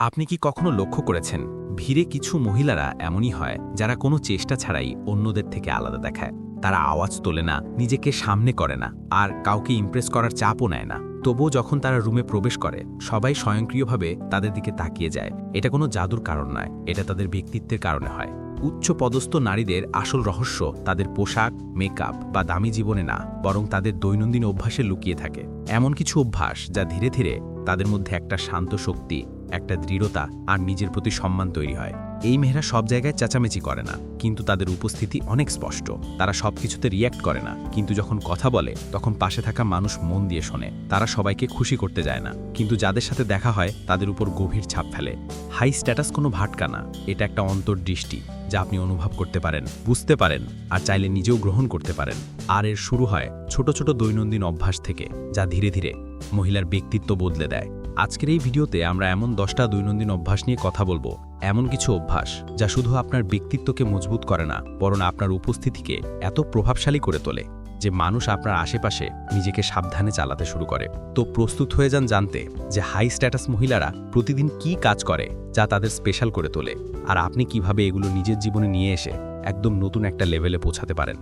আপনি কি কখনো লক্ষ্য করেছেন, ভিড়ে কিছু মহিলারা এমনই হয়, যারা কোনো চেষ্টা ছাড়াই অন্যদের থেকে আলাদা দেখায়? তারা আওয়াজ তোলে না, নিজেকে সামনে করে না, আর কাউকে ইমপ্রেস করার চাপও নেয় না। তবুও যখন তারা রুমে প্রবেশ করে, সবাই স্বয়ংক্রিয়ভাবে তাদের দিকে তাকিয়ে যায়। এটা কোনো জাদুর কারণ নয়, এটা তাদের ব্যক্তিত্বের কারণে হয়। উচ্চ পদস্থ নারীদের আসল রহস্য তাদের পোশাক মেকআপ বা দামি জীবনে না, বরং তাদের দৈনন্দিন অভ্যাসে লুকিয়ে থাকে। এমন কিছু অভ্যাস যা ধীরে ধীরে তাদের মধ্যে একটা শান্ত শক্তি একটা দৃঢ়তা আর নিজের প্রতি সম্মান তৈরি হয়। এই মেয়েরা সব জায়গায় চেঁচামেচি করে না, কিন্তু তাদের উপস্থিতি অনেক স্পষ্ট। তারা সব কিছুতে রিয়্যাক্ট করে না, কিন্তু যখন কথা বলে, তখন পাশে থাকা মানুষ মন দিয়ে শোনে। তারা সবাইকে খুশি করতে যায় না, কিন্তু যাদের সাথে দেখা হয়, তাদের উপর গভীর ছাপ ফেলে। হাই স্ট্যাটাস কোনো ভাটকা না, এটা একটা অন্তর্দৃষ্টি, যা আপনি অনুভব করতে পারেন, বুঝতে পারেন, আর চাইলে নিজেও গ্রহণ করতে পারেন। আর এর শুরু হয় ছোট ছোট দৈনন্দিন অভ্যাস থেকে, যা ধীরে ধীরে মহিলার ব্যক্তিত্ব বদলে দেয়। আজকের এই ভিডিওতে আমরা এমন দশটা দৈনন্দিন অভ্যাস নিয়ে কথা বলব, এমন কিছু অভ্যাস যা শুধু আপনার ব্যক্তিত্বকে মজবুত করে না, বরং আপনার উপস্থিতিকে এত প্রভাবশালী করে তোলে যে মানুষ আপনার আশেপাশে নিজেকে সাবধানে চালাতে শুরু করে। তো প্রস্তুত হয়ে যান জানতে যে হাই স্ট্যাটাস মহিলারা প্রতিদিন কি কাজ করে যা তাদের স্পেশাল করে তোলে, আর আপনি কীভাবে এগুলো নিজের জীবনে নিয়ে এসে একদম নতুন একটা লেভেলে পৌঁছাতে পারেন।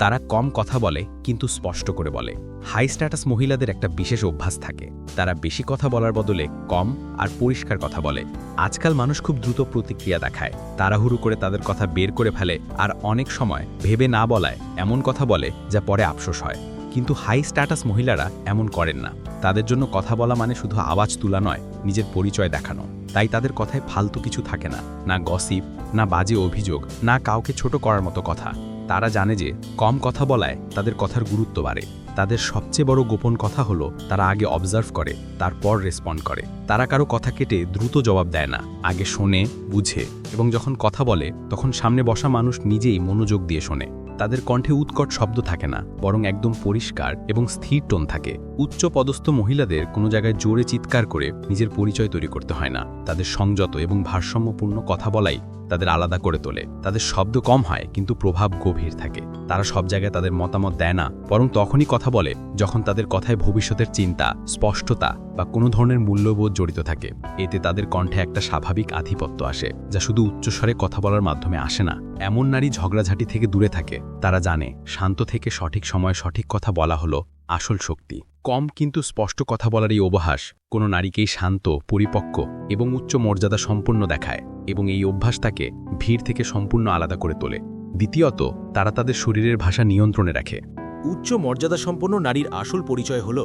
তারা কম কথা বলে, কিন্তু স্পষ্ট করে বলে। হাই স্ট্যাটাস মহিলাদের একটা বিশেষ অভ্যাস থাকে। তারা বেশি কথা বলার বদলে কম আর পরিষ্কার কথা বলে। আজকাল মানুষ খুব দ্রুত প্রতিক্রিয়া দেখায়। তাড়াহুড়ো করে তাদের কথা বের করে ফেলে আর অনেক সময় ভেবে না বলায় এমন কথা বলে যা পরে আফসোস হয়। কিন্তু হাই স্ট্যাটাস মহিলারা এমন করেন না। তাদের জন্য কথা বলা মানে শুধু আওয়াজ তোলা নয়, নিজের পরিচয় দেখানো। তাই তাদের কথায় ফালতু কিছু থাকে না। না গসিপ, না বাজে অভিযোগ, না কাউকে ছোট করার মতো কথা। তারা জানে যে কম কথা বলায় তাদের কথার গুরুত্ব বাড়ে। তাদের সবচেয়ে বড় গোপন কথা হলো, তারা আগে অবজার্ভ করে, তারপর রেসপন্ড করে। তারা কারও কথা কেটে দ্রুত জবাব দেয় না, আগে শোনে, বুঝে এবং যখন কথা বলে, তখন সামনে বসা মানুষ নিজেই মনোযোগ দিয়ে শোনে। তাদের কণ্ঠে উৎকট শব্দ থাকে না, বরং একদম পরিষ্কার এবং স্থির টোন থাকে। উচ্চ পদস্থ মহিলাদের কোনো জায়গায় জোরে চিৎকার করে নিজের পরিচয় তৈরি করতে হয় না। তাদের সংযত এবং ভারসাম্যপূর্ণ কথা বলাই তাদের আলাদা করে তোলে। তাদের শব্দ কম হয়, কিন্তু প্রভাব গভীর থাকে। তারা সব জায়গায় তাদের মতামত দেয় না, বরং তখনই কথা বলে, যখন তাদের কথায় ভবিষ্যতের চিন্তা, স্পষ্টতা বা কোনো ধরনের মূল্যবোধ জড়িত থাকে। এতে তাদের কণ্ঠে একটা স্বাভাবিক আধিপত্য আসে, যা শুধু উচ্চস্বরে কথা বলার মাধ্যমে আসে না। এমন নারী ঝগড়াঝাটি থেকে দূরে থাকে। তারা জানে, শান্ত থেকে সঠিক সময়ে সঠিক কথা বলা হলো আসল শক্তি। কম কিন্তু স্পষ্ট কথা বলার এই অবহাস কোনো নারীকেই শান্ত, পরিপক্ক এবং উচ্চ মর্যাদা সম্পন্ন দেখায় এবং এই অভ্যাস তাকে ভিড় থেকে সম্পূর্ণ আলাদা করে তোলে। দ্বিতীয়ত, তারা তাদের শরীরের ভাষা নিয়ন্ত্রণে রাখে। উচ্চ মর্যাদা সম্পন্ন নারীর আসল পরিচয় হল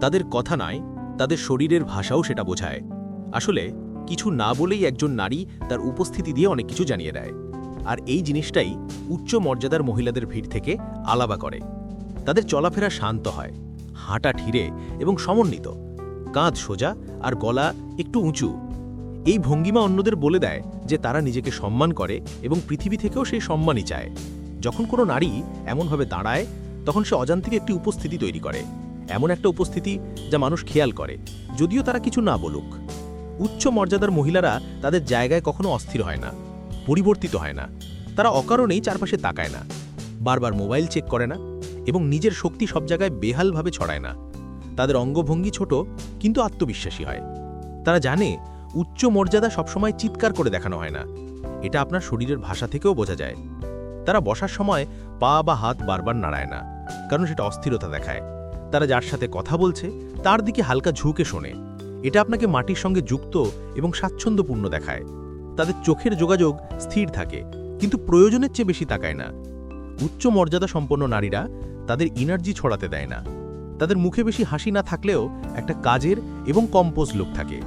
তাদের কথা নয়, তাদের শরীরের ভাষাও সেটা বোঝায়। আসলে, কিছু না বলেই একজন নারী তার উপস্থিতি দিয়ে অনেক কিছু জানিয়ে দেয়। আর এই জিনিসটাই উচ্চ মর্যাদার মহিলাদের ভিড় থেকে আলাদা করে। তাদের চলাফেরা শান্ত হয়, হাঁটা ঠিরে এবং সমন্বিত। কাঁধ সোজা আর গলা একটু উঁচু। এই ভঙ্গিমা অন্যদের বলে দেয় যে তারা নিজেকে সম্মান করে এবং পৃথিবী থেকেও সেই সম্মানই চায়। যখন কোনো নারী এমনভাবে দাঁড়ায়, তখন সে অজান্তিক একটি উপস্থিতি তৈরি করে। এমন একটা উপস্থিতি যা মানুষ খেয়াল করে, যদিও তারা কিছু না বলুক। উচ্চ মর্যাদার মহিলারা তাদের জায়গায় কখনো অস্থির হয় না, পরিবর্তিত হয় না। তারা অকারণেই চারপাশে তাকায় না। বারবার মোবাইল চেক করে না। এবং নিজের শক্তি সব জায়গায় বেহালভাবে ছড়ায় না। তাদের অঙ্গভঙ্গি ছোট, কিন্তু আত্মবিশ্বাসী হয়। তারা জানে, উচ্চ মর্যাদা সবসময় চিৎকার করে দেখানো হয় না। এটা আপনার শরীরের ভাষা থেকেও বোঝা যায়। তারা বসার সময় পা বা হাত বারবার নাড়ায় না, কারণ সেটা অস্থিরতা দেখায়। তারা যার সাথে কথা বলছে, তার দিকে হালকা ঝুঁকে শোনে। এটা আপনাকে মাটির সঙ্গে যুক্ত এবং স্বাচ্ছন্দ্যপূর্ণ দেখায়। তাদের চোখের যোগাযোগ স্থির থাকে, কিন্তু প্রয়োজনের চেয়ে বেশি তাকায় না। উচ্চ মর্যাদা সম্পন্ন নারীরা তাদের এনার্জি ছড়াতে দেয় না। তাদের মুখে বেশি হাসি না থাকলেও একটা কাজের এবং কম্পোজ লোক থাকে।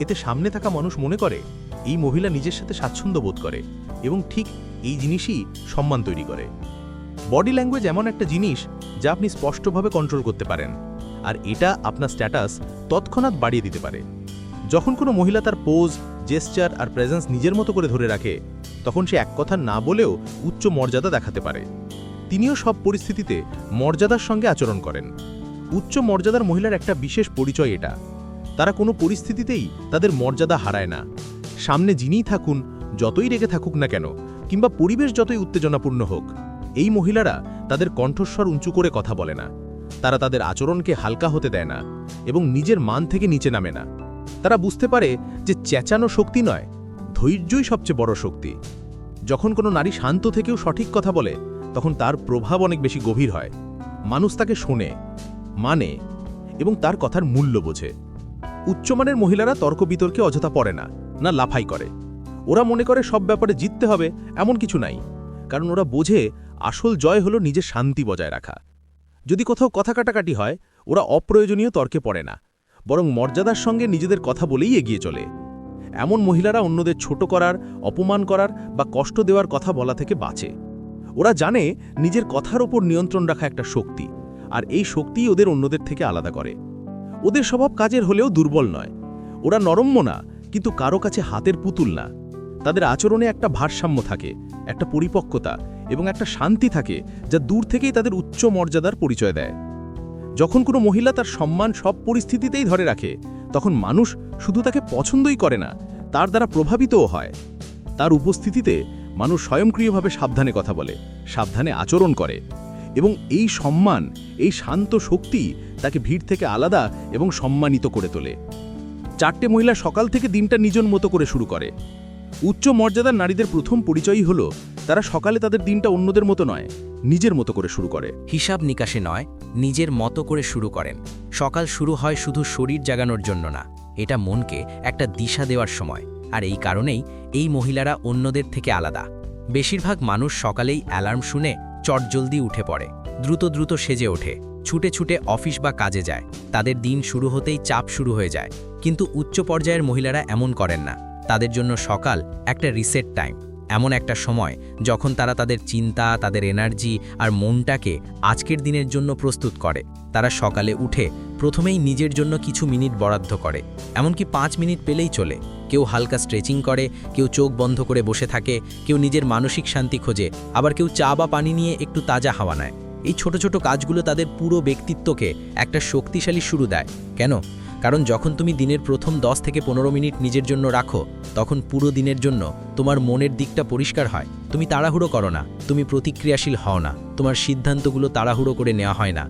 এতে সামনে থাকা মানুষ মনে করে, এই মহিলা নিজের সাথে স্বাচ্ছন্দ্য বোধ করে এবং ঠিক এই জিনিসই সম্মান তৈরি করে। বডি ল্যাঙ্গুয়েজ এমন একটা জিনিস যা আপনি স্পষ্টভাবে কন্ট্রোল করতে পারেন আর এটা আপনার স্ট্যাটাস তৎক্ষণাৎ বাড়িয়ে দিতে পারে। যখন কোনো মহিলা তার পোজ জেস্চার আর প্রেজেন্স নিজের মতো করে ধরে রাখে, তখন সে এক কথা না বলেও উচ্চ মর্যাদা দেখাতে পারে। তিনিও সব পরিস্থিতিতে মর্যাদার সঙ্গে আচরণ করেন। উচ্চ মর্যাদার মহিলার একটা বিশেষ পরিচয় এটা। তারা কোনো পরিস্থিতিতেই তাদের মর্যাদা হারায় না। সামনে যিনিই থাকুন, যতই রেগে থাকুক না কেন, কিংবা পরিবেশ যতই উত্তেজনাপূর্ণ হোক, এই মহিলারা তাদের কণ্ঠস্বর উঁচু করে কথা বলে না। তারা তাদের আচরণকে হালকা হতে দেয় না এবং নিজের মান থেকে নিচে নামে না। তারা বুঝতে পারে যে চেঁচানো শক্তি নয়, ধৈর্যই সবচেয়ে বড় শক্তি। যখন কোনো নারী শান্ত থেকেও সঠিক কথা বলে তখন তার প্রভাব অনেক বেশি গভীর হয়। মানুষ তাকে শোনে মানে এবং তার কথার মূল্য বোঝে। উচ্চমানের মহিলারা তর্ক বিতর্কে অযথা পড়ে না না লাফাই করে। ওরা মনে করে সব ব্যাপারে জিততে হবে, এমন কিছু নাই। কারণ ওরা বোঝে আসল জয় হলো নিজের শান্তি বজায় রাখা। যদি কোথাও কথা কাটাকাটি হয়, ওরা অপ্রয়োজনীয় তর্কে পড়ে না, বরং মর্যাদার সঙ্গে নিজেদের কথা বলেই এগিয়ে চলে। এমন মহিলারা অন্যদের ছোট করার, অপমান করার বা কষ্ট দেওয়ার কথা বলা থেকে বাঁচে। ওরা জানে নিজের কথার ওপর নিয়ন্ত্রণ রাখা একটা শক্তি, আর এই শক্তিই ওদের অন্যদের থেকে আলাদা করে। ওদের স্বভাব কাজের হলেও দুর্বল নয়। ওরা নরম্য না, কিন্তু কারও কাছে হাতের পুতুল না। তাদের আচরণে একটা ভারসাম্য থাকে, একটা পরিপক্কতা এবং একটা শান্তি থাকে যা দূর থেকেই তাদের উচ্চ মর্যাদার পরিচয় দেয়। যখন কোনো মহিলা তার সম্মান সব পরিস্থিতিতেই ধরে রাখে, তখন মানুষ শুধু তাকে পছন্দই করে না, তার দ্বারা প্রভাবিতও হয়। তার উপস্থিতিতে মানুষ স্বয়ংক্রিয়ভাবে সাবধানে কথা বলে, সাবধানে আচরণ করে এবং এই সম্মান, এই শান্ত শক্তি তাকে ভিড় থেকে আলাদা এবং সম্মানিত করে তোলে। চারটে মহিলা সকাল থেকে দিনটা নিজন মতো করে শুরু করে। উচ্চ মর্যাদার নারীদের প্রথম পরিচয়ই হলো, তারা সকালে তাদের দিনটা অন্যদের মতো নয়, নিজের মতো করে শুরু করে। হিসাব নিকাশে নয়, নিজের মতো করে শুরু করেন। সকাল শুরু হয় শুধু শরীর জাগানোর জন্য না, এটা মনকে একটা দিশা দেওয়ার সময়। আর এই কারণেই এই মহিলারা অন্যদের থেকে আলাদা। বেশিরভাগ মানুষ সকালেই অ্যালার্ম শুনে চটজলদি উঠে পড়ে। দ্রুত দ্রুত সেজে ওঠে, ছুটে ছুটে অফিস বা কাজে যায়। তাদের দিন শুরু হতেই চাপ শুরু হয়ে যায়। কিন্তু উচ্চ পর্যায়ের মহিলারা এমন করেন না। তাদের জন্য সকাল একটা রিসেট টাইম। এমন একটা সময় যখন তারা তাদের চিন্তা, তাদের এনার্জি আর মনটাকে আজকের দিনের জন্য প্রস্তুত করে। তারা সকালে উঠে প্রথমেই নিজের জন্য কিছু মিনিট বরাদ্দ করে। এমনকি পাঁচ মিনিট পেলেই চলে। কেউ হালকা স্ট্রেচিং করে, কেউ চোখ বন্ধ করে বসে থাকে, কেউ নিজের মানসিক শান্তি খোঁজে, আবার কেউ চা বা পানি নিয়ে একটু তাজা হাওয়া নেয়। এই ছোট ছোট কাজগুলো তাদের পুরো ব্যক্তিত্বকে একটা শক্তিশালী শুরু দেয়। কেন? কারণ যখন তুমি দিনের প্রথম 10 থেকে পনেরো মিনিট নিজের জন্য রাখো, তখন পুরো দিনের জন্য তোমার মনের দিকটা পরিষ্কার হয়। তুমি তাড়াহুড়ো করো না, তুমি প্রতিক্রিয়াশীল হও না, তোমার সিদ্ধান্তগুলো তাড়াহুড়ো করে নেওয়া হয় না।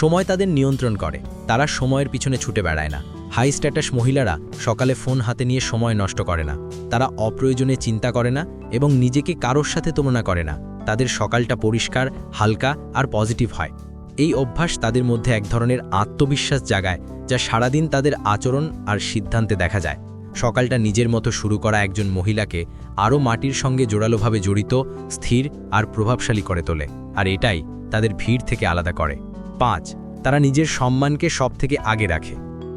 সময় তাদের নিয়ন্ত্রণ করে, তারা সময়ের পিছনে ছুটে বেড়ায় না। হাই স্ট্যাটাস মহিলারা সকালে ফোন হাতে নিয়ে সময় নষ্ট করে না। তারা অপ্রয়োজনে চিন্তা করে না এবং নিজেকে কারোর সাথে তুলনা করে না। তাদের সকালটা পরিষ্কার, হালকা আর পজিটিভ হয়। এই অভ্যাস তাদের মধ্যে এক ধরনের আত্মবিশ্বাস জাগায় যা সারাদিন তাদের আচরণ আর সিদ্ধান্তে দেখা যায়। সকালটা নিজের মতো শুরু করা একজন মহিলাকে আরও মাটির সঙ্গে জোরালোভাবে জড়িত, স্থির আর প্রভাবশালী করে তোলে আর এটাই তাদের ভিড় থেকে আলাদা করে। পাঁচ, তারা নিজের সম্মানকে সব থেকে আগে রাখে।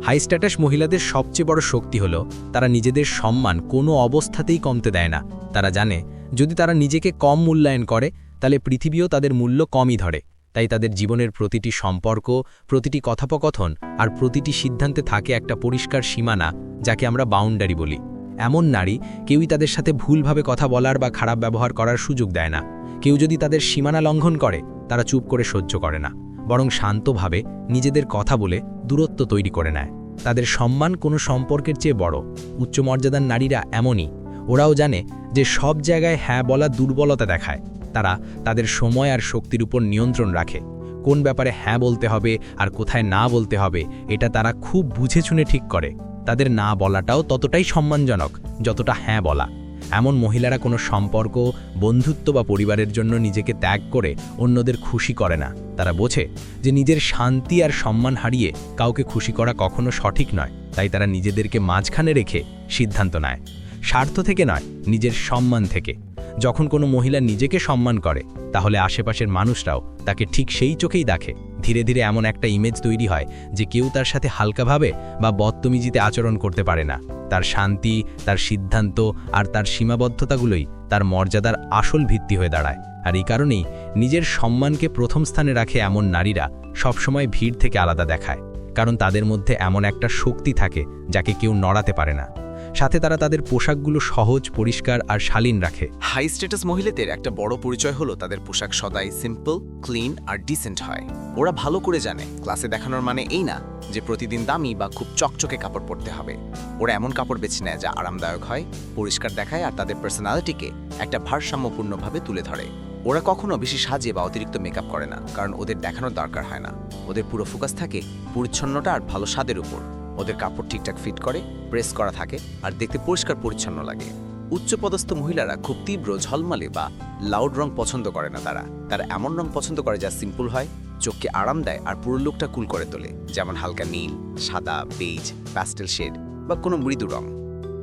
হাই স্ট্যাটাস মহিলাদের সবচেয়ে বড় শক্তি হলো, তারা নিজেদের সম্মান কোনো অবস্থাতেই কমতে দেয় না। তারা জানে, যদি তারা নিজেকে কম মূল্যায়ন করে, তাহলে পৃথিবীও তাদের মূল্য কমই ধরে। তাই তাদের জীবনের প্রতিটি সম্পর্ক, প্রতিটি কথোপকথন আর প্রতিটি সিদ্ধান্তে থাকে একটা পরিষ্কার সীমানা, যাকে আমরা বাউন্ডারি বলি। এমন নারী কেউই তাদের সাথে ভুলভাবে কথা বলার বা খারাপ ব্যবহার করার সুযোগ দেয় না। কেউ যদি তাদের সীমানা লঙ্ঘন করে, তারা চুপ করে সহ্য করে না। বরং শান্তভাবে নিজেদের কথা বলে দূরত্ব তৈরি করে নেয়। তাদের সম্মান কোনো সম্পর্কের চেয়ে বড়। উচ্চমর্যাদার নারীরা এমনই। ওরাও জানে যে সব জায়গায় হ্যাঁ বলা দুর্বলতা দেখায়। তারা তাদের সময় আর শক্তির উপর নিয়ন্ত্রণ রাখে। কোন ব্যাপারে হ্যাঁ বলতে হবে আর কোথায় না বলতে হবে, এটা তারা খুব বুঝে শুনে ঠিক করে। তাদের না বলাটাও ততটাই সম্মানজনক, যতটা হ্যাঁ বলা। এমন মহিলারা কোনো সম্পর্ক, বন্ধুত্ব বা পরিবারের জন্য নিজেকে ত্যাগ করে অন্যদের খুশি করে না। তারা বোঝে যে নিজের শান্তি আর সম্মান হারিয়ে কাউকে খুশি করা কখনো সঠিক নয়। তাই তারা নিজেদেরকে মাঝখানে রেখে সিদ্ধান্ত নেয়। স্বার্থ থেকে নয়, নিজের সম্মান থেকে। যখন কোনো মহিলা নিজেকে সম্মান করে, তাহলে আশেপাশের মানুষরাও তাকে ঠিক সেই চোখেই দেখে। ধীরে ধীরে এমন একটা ইমেজ তৈরি হয় যে কেউ তার সাথে হালকাভাবে বা বদতমিজিতে আচরণ করতে পারে না। তার শান্তি, তার সিদ্ধান্ত আর তার সীমাবদ্ধতাগুলোই তার মর্যাদার আসল ভিত্তি হয়ে দাঁড়ায়। আর এই কারণেই নিজের সম্মানকে প্রথম স্থানে রাখে এমন নারীরা সবসময় ভিড় থেকে আলাদা দেখায়। কারণ তাদের মধ্যে এমন একটা শক্তি থাকে যাকে কেউ নড়াতে পারে না। সাথে তারা তাদের পোশাকগুলো সহজ, পরিষ্কার আর শালীন রাখে। হাই স্ট্যাটাস মহিলাদের একটা বড় পরিচয় হলো তাদের পোশাক সদাই সিম্পল, ক্লিন আর ডিসেন্ট হয়। ওরা ভালো করে জানে, ক্লাসে দেখানোর মানে এই না যে প্রতিদিন দামি বা খুব চকচকে কাপড় পরতে হবে। ওরা এমন কাপড় বেছে নেয় যা আরামদায়ক হয়, পরিষ্কার দেখায় আর তাদের পার্সোনালিটিকে একটা ভারসাম্যপূর্ণভাবে তুলে ধরে। ওরা কখনো বেশি সাজে বা অতিরিক্ত মেকআপ করে না, কারণ ওদের দেখানোর দরকার হয় না। ওদের পুরো ফোকাস থাকে পরিচ্ছন্নটা আর ভালো স্বাদের উপর। ওদের কাপড় ঠিকঠাক ফিট করে প্রেস করা থাকে আর দেখতে পরিষ্কার পরিচ্ছন্ন লাগে। উচ্চপদস্থ মহিলারা খুব তীব্র, ঝলমালে বা লাউড রং পছন্দ করে না তারা। তারা এমন রং পছন্দ করে যা সিম্পল হয়, চোখকে আরাম দেয় আর পুরো লুকটা কুল করে তোলে। যেমন হালকা নীল, সাদা বেজ প্যাস্টেল শেড বা কোনো মৃদু রং।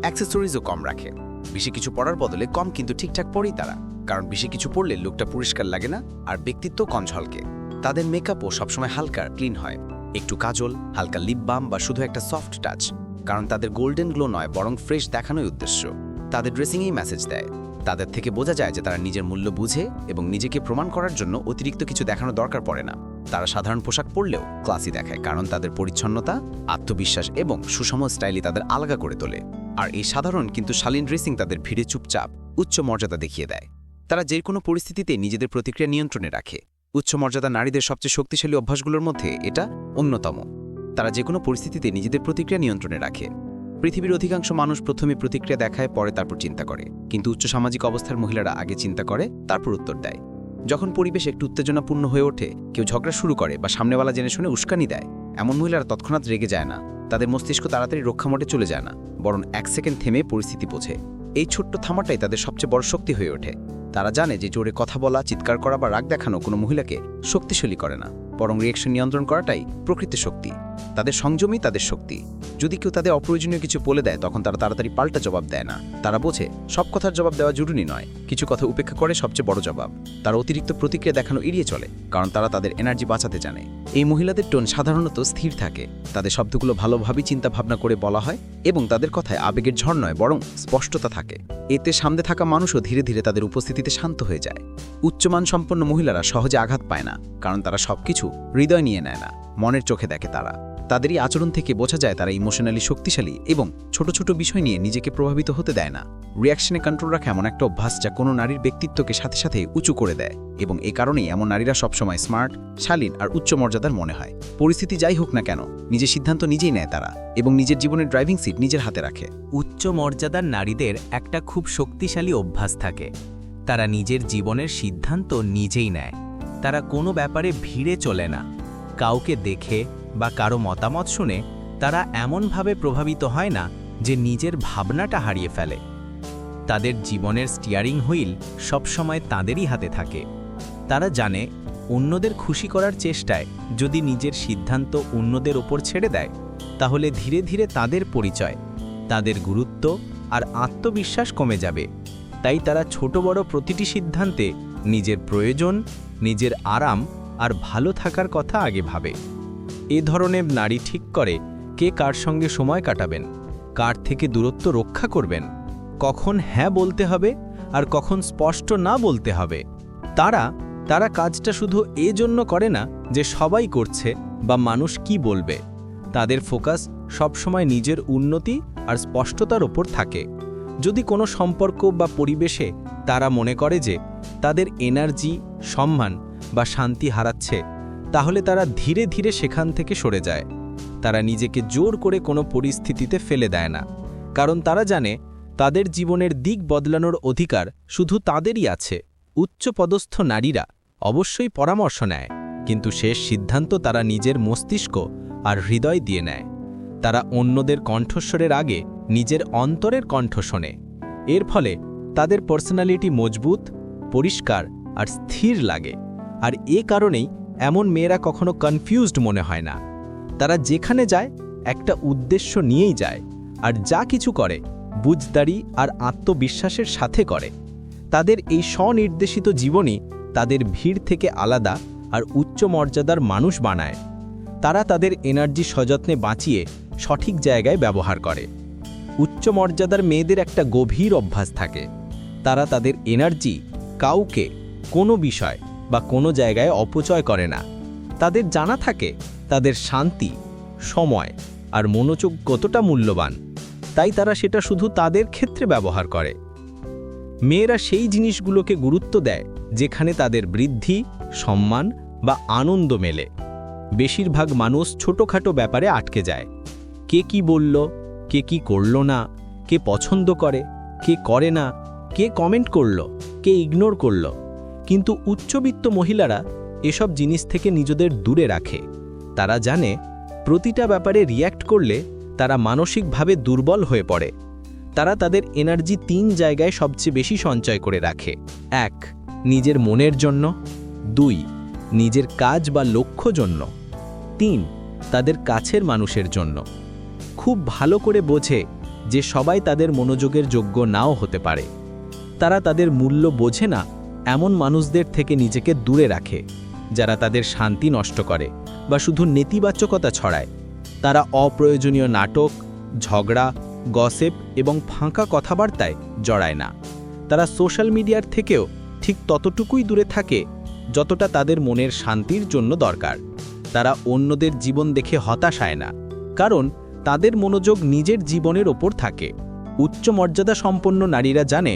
অ্যাক্সেসরিজও কম রাখে। বেশি কিছু পরার বদলে কম কিন্তু ঠিকঠাক পরেই তারা। কারণ বেশি কিছু পরলে লুকটা পরিষ্কার লাগে না আর ব্যক্তিত্ব কম ঝলকে। তাদের মেকআপও সবসময় হালকা ক্লিন হয়। একটু কাজল, হালকা লিপ বাম বা শুধু একটা সফট টাচ কারণ তাদের গোল্ডেন গ্লো নয়, বরং ফ্রেশ দেখানোই উদ্দেশ্য। তাদের ড্রেসিংয়েই মেসেজ দেয়। তাদের থেকে বোঝা যায় যে তারা নিজের মূল্য বুঝে এবং নিজেকে প্রমাণ করার জন্য অতিরিক্ত কিছু দেখানো দরকার পড়ে না। তারা সাধারণ পোশাক পরলেও ক্লাসি দেখায়, কারণ তাদের পরিচ্ছন্নতা, আত্মবিশ্বাস এবং সুষম স্টাইলই তাদের আলাদা করে তোলে। আর এই সাধারণ কিন্তু শালীন ড্রেসিং তাদের ভিড়ে চুপচাপ, উচ্চ মর্যাদা দেখিয়ে দেয়। তারা যে কোনো পরিস্থিতিতে নিজেদের প্রতিক্রিয়া নিয়ন্ত্রণে রাখে। উচ্চ মর্যাদা নারীদের সবচেয়ে শক্তিশালী অভ্যাসগুলোর মধ্যে এটা অন্যতম। তারা যে কোনো পরিস্থিতিতে নিজেদের প্রতিক্রিয়া নিয়ন্ত্রণে রাখে। পৃথিবীর অধিকাংশ মানুষ প্রথমে প্রতিক্রিয়া দেখায়, পরে তারপর চিন্তা করে। কিন্তু উচ্চ সামাজিক অবস্থার মহিলারা আগে চিন্তা করে, তারপর উত্তর দেয়। যখন পরিবেশ একটু উত্তেজনাপূর্ণ হয়ে ওঠে, কেউ ঝগড়া শুরু করে বা সামনেওয়ালা জেনে শুনে উস্কানি দেয়। এমন মহিলারা তৎক্ষণাৎ রেগে যায় না। তাদের মস্তিষ্ক তাড়াতাড়ি রক্ষা মোটে চলে যায় না, বরং এক সেকেন্ড থেমে পরিস্থিতি বোঝে। এই ছোট্ট থামাটাই তাদের সবচেয়ে বড় শক্তি হয়ে ওঠে। তারা জানে যে জোরে কথা বলা, চিৎকার করা বা রাগ দেখানো কোনো মহিলাকে শক্তিশালী করে না। বরং রিয়েকশন নিয়ন্ত্রণ করাটাই প্রকৃতির শক্তি। তাদের সংযমই তাদের শক্তি। যদি কেউ তাদের অপ্রয়োজনীয় কিছু বলে দেয়, তখন তারা তাড়াতাড়ি পাল্টা জবাব দেয় না। তারা বোঝে, সব কথার জবাব দেওয়া জরুরি নয়। কিছু কথা উপেক্ষা করে সবচেয়ে বড় জবাব। তারা অতিরিক্ত প্রতিক্রিয়া দেখানো এড়িয়ে চলে, কারণ তারা তাদের এনার্জি বাঁচাতে জানে। এই মহিলাদের টোন সাধারণত স্থির থাকে। তাদের শব্দগুলো ভালোভাবে চিন্তা ভাবনা করে বলা হয় এবং তাদের কথায় আবেগের ঝড় নয়, বরং স্পষ্টতা থাকে। এতে সামনে থাকা মানুষও ধীরে ধীরে তাদের উপস্থিতিতে শান্ত হয়ে যায়। উচ্চমান সম্পন্ন মহিলারা সহজে আঘাত পায় না, কারণ তারা সবকিছু হৃদয় নিয়ে নেয় না, মনের চোখে দেখে তারা। তাদেরই আচরণ থেকে বোঝা যায় তারা ইমোশনালি শক্তিশালী এবং ছোট ছোট বিষয় নিয়ে নিজেকে প্রভাবিত হতে দেয় না। রিয়াকশনে কন্ট্রোল রাখা এমন একটা অভ্যাস যা কোনো নারীর ব্যক্তিত্বকে সাথে সাথে উঁচু করে দেয় এবং এ কারণেই এমন নারীরা সবসময় স্মার্ট শালীন আর উচ্চ মর্যাদার মনে হয়। পরিস্থিতি যাই হোক না কেন, নিজের সিদ্ধান্ত নিজেই নেয় তারা এবং নিজের জীবনের ড্রাইভিং সিট নিজের হাতে রাখে। উচ্চ মর্যাদার নারীদের একটা খুব শক্তিশালী অভ্যাস থাকে। তারা নিজের জীবনের সিদ্ধান্ত নিজেই নেয়। তারা কোনো ব্যাপারে ভিড়ে চলে না। কাউকে দেখে বা কারও মতামত শুনে তারা এমনভাবে প্রভাবিত হয় না যে নিজের ভাবনাটা হারিয়ে ফেলে। তাদের জীবনের স্টিয়ারিং হুইল সবসময় তাদেরই হাতে থাকে। তারা জানে অন্যদের খুশি করার চেষ্টায় যদি নিজের সিদ্ধান্ত অন্যদের ওপর ছেড়ে দেয়, তাহলে ধীরে ধীরে তাদের পরিচয়, তাদের গুরুত্ব আর আত্মবিশ্বাস কমে যাবে। তাই তারা ছোট বড় প্রতিটি সিদ্ধান্তে নিজের প্রয়োজন, নিজের আরাম আর ভালো থাকার কথা আগে ভাবে। এ ধরনের নারী ঠিক করে কে কার সঙ্গে সময় কাটাবেন, কার থেকে দূরত্ব রক্ষা করবেন, কখন হ্যাঁ বলতে হবে আর কখন স্পষ্ট না বলতে হবে। তারা তারা কাজটা শুধু এ জন্য করে না যে সবাই করছে বা মানুষ কি বলবে। তাদের ফোকাস সবসময় নিজের উন্নতি আর স্পষ্টতার ওপর থাকে। যদি কোনো সম্পর্ক বা পরিবেশে তারা মনে করে যে তাদের এনার্জি, সম্মান বা শান্তি হারাচ্ছে তাহলে তারা ধীরে ধীরে সেখান থেকে সরে যায়। তারা নিজেকে জোর করে কোনো পরিস্থিতিতে ফেলে দেয় না। কারণ তারা জানে, তাদের জীবনের দিক বদলানোর অধিকার শুধু তাদেরই আছে। উচ্চপদস্থ নারীরা অবশ্যই পরামর্শ নেয়, কিন্তু শেষ সিদ্ধান্ত তারা নিজের মস্তিষ্ক আর হৃদয় দিয়ে নেয়। তারা অন্যদের কণ্ঠস্বরের আগে নিজের অন্তরের কণ্ঠ শোনে। এর ফলে তাদের পার্সোনালিটি মজবুত, পরিষ্কার আর স্থির লাগে। আর এ কারণেই এমন মেয়েরা কখনো কনফিউজড মনে হয় না। তারা যেখানে যায়, একটা উদ্দেশ্য নিয়েই যায়, আর যা কিছু করে, বুঝদারি আর আত্মবিশ্বাসের সাথে করে। তাদের এই স্বনির্দেশিত জীবনই তাদের ভিড় থেকে আলাদা আর উচ্চ মর্যাদার মানুষ বানায়। তারা তাদের এনার্জি সযত্নে বাঁচিয়ে সঠিক জায়গায় ব্যবহার করে। উচ্চ মর্যাদার মেয়েদের একটা গভীর অভ্যাস থাকে। তারা তাদের এনার্জি কাউকে কোনো বিষয় বা কোনো জায়গায় অপচয় করে না। তাদের জানা থাকে, তাদের শান্তি, সময় আর মনোযোগ কতটা মূল্যবান। তাই তারা সেটা শুধু তাদের ক্ষেত্রে ব্যবহার করে। মেয়েরা সেই জিনিসগুলোকে গুরুত্ব দেয়, যেখানে তাদের বৃদ্ধি, সম্মান বা আনন্দ মেলে। বেশিরভাগ মানুষ ছোটোখাটো ব্যাপারে আটকে যায়। কে কি বলল, কে কি করল না, কে পছন্দ করে, কে করে না, কে কমেন্ট করল, কে ইগনোর করল। কিন্তু উচ্চবিত্ত মহিলারা এসব জিনিস থেকে নিজেদের দূরে রাখে। তারা জানে, প্রতিটা ব্যাপারে রিয়্যাক্ট করলে তারা মানসিকভাবে দুর্বল হয়ে পড়ে। তারা তাদের এনার্জি তিন জায়গায় সবচেয়ে বেশি সঞ্চয় করে রাখে। এক, নিজের মনের জন্য। দুই, নিজের কাজ বা লক্ষ্য জন্য। তিন, তাদের কাছের মানুষের জন্য। খুব ভালো করে বোঝে যে সবাই তাদের মনোযোগের যোগ্য নাও হতে পারে। তারা তাদের মূল্য বোঝে না এমন মানুষদের থেকে নিজেকে দূরে রাখে, যারা তাদের শান্তি নষ্ট করে বা শুধু নেতিবাচকতা ছড়ায়। তারা অপ্রয়োজনীয় নাটক, ঝগড়া, গসেপ এবং ফাঁকা কথাবার্তায় জড়ায় না। তারা সোশ্যাল মিডিয়ার থেকেও ঠিক ততটুকুই দূরে থাকে, যতটা তাদের মনের শান্তির জন্য দরকার। তারা অন্যদের জীবন দেখে হতাশায় না, কারণ তাদের মনোযোগ নিজের জীবনের ওপর থাকে। উচ্চ মর্যাদা সম্পন্ন নারীরা জানে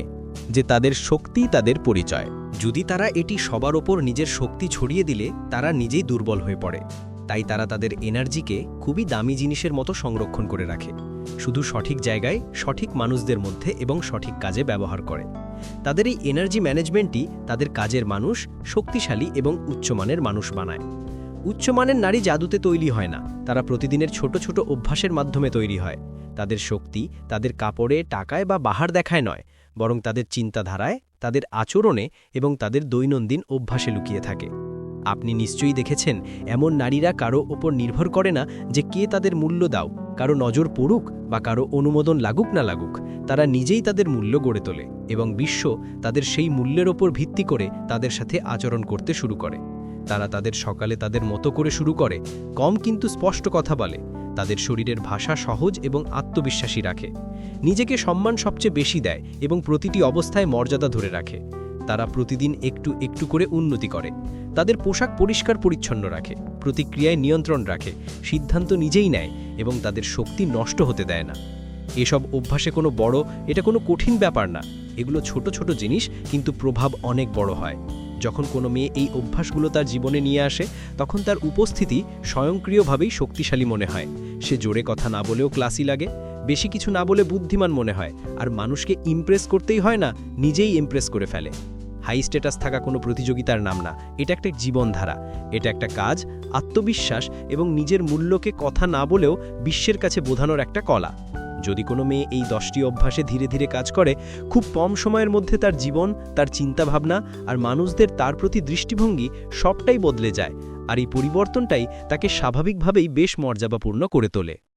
যে তাদের শক্তি তাদের পরিচয়। যদি তারা এটি সবার ওপর নিজের শক্তি ছড়িয়ে দিলে, তারা নিজেই দুর্বল হয়ে পড়ে। তাই তারা তাদের এনার্জিকে খুবই দামি জিনিসের মতো সংরক্ষণ করে রাখে। শুধু সঠিক জায়গায়, সঠিক মানুষদের মধ্যে এবং সঠিক কাজে ব্যবহার করে। তাদের এই এনার্জি ম্যানেজমেন্টই তাদের কাজের মানুষ, শক্তিশালী এবং উচ্চমানের মানুষ বানায়। উচ্চমানের নারী জাদুতে তৈরি হয় না। তারা প্রতিদিনের ছোট ছোট অভ্যাসের মাধ্যমে তৈরি হয়। তাদের শক্তি তাদের কাপড়ে, টাকায় বা বাহার দেখায় নয়। বরং তাদের চিন্তাধারায়, তাদের আচরণে এবং তাদের দৈনন্দিন অভ্যাসে লুকিয়ে থাকে। আপনি নিশ্চয়ই দেখেছেন, এমন নারীরা কারও ওপর নির্ভর করে না যে কে তাদের মূল্য দাও, কারও নজর পড়ুক বা কারও অনুমোদন লাগুক না লাগুক, তারা নিজেই তাদের মূল্য গড়ে তোলে এবং বিশ্ব তাদের সেই মূল্যের ওপর ভিত্তি করে তাদের সাথে আচরণ করতে শুরু করে। তারা তাদের সকালে তাদের মতো করে শুরু করে, কম কিন্তু স্পষ্ট কথা বলে, তাদের শরীরের ভাষা সহজ এবং আত্মবিশ্বাসী রাখে, নিজেকে সম্মান সবচেয়ে বেশি দেয় এবং প্রতিটি অবস্থায় মর্যাদা ধরে রাখে, তারা প্রতিদিন একটু একটু করে উন্নতি করে, তাদের পোশাক পরিষ্কার পরিচ্ছন্ন রাখে, প্রতিক্রিয়ায় নিয়ন্ত্রণ রাখে, সিদ্ধান্ত নিজেই নেয় এবং তাদের শক্তি নষ্ট হতে দেয় না। এসব অভ্যাসে কোনো বড়, এটা কোনো কঠিন ব্যাপার না, এগুলো ছোট ছোট জিনিস কিন্তু প্রভাব অনেক বড় হয়। যখন কোনো মেয়ে এই অভ্যাসগুলো তার জীবনে নিয়ে আসে, তখন তার উপস্থিতি স্বয়ংক্রিয়ভাবেই শক্তিশালী মনে হয়। সে জোরে কথা না বলেও ক্লাসি লাগে, বেশি কিছু না বলে বুদ্ধিমান মনে হয়, আর মানুষকে ইমপ্রেস করতেই হয় না, নিজেই ইমপ্রেস করে ফেলে। হাই স্ট্যাটাস থাকা কোনো প্রতিযোগিতার নাম না, এটা একটা জীবনধারা, এটা একটা কাজ, আত্মবিশ্বাস এবং নিজের মূল্যকে কথা না বলেও বিশ্বের কাছে বোঝানোর একটা কলা। যদি কোনো মেয়ে এই দশটি অভ্যাসে ধীরে ধীরে কাজ করে, খুব কম সময়ের মধ্যে তার জীবন, তার চিন্তাভাবনা আর মানুষদের তার প্রতি দৃষ্টিভঙ্গি সবটাই বদলে যায়, আর এই পরিবর্তনটাই তাকে স্বাভাবিকভাবেই বেশ মর্যাদাপূর্ণ করে তোলে।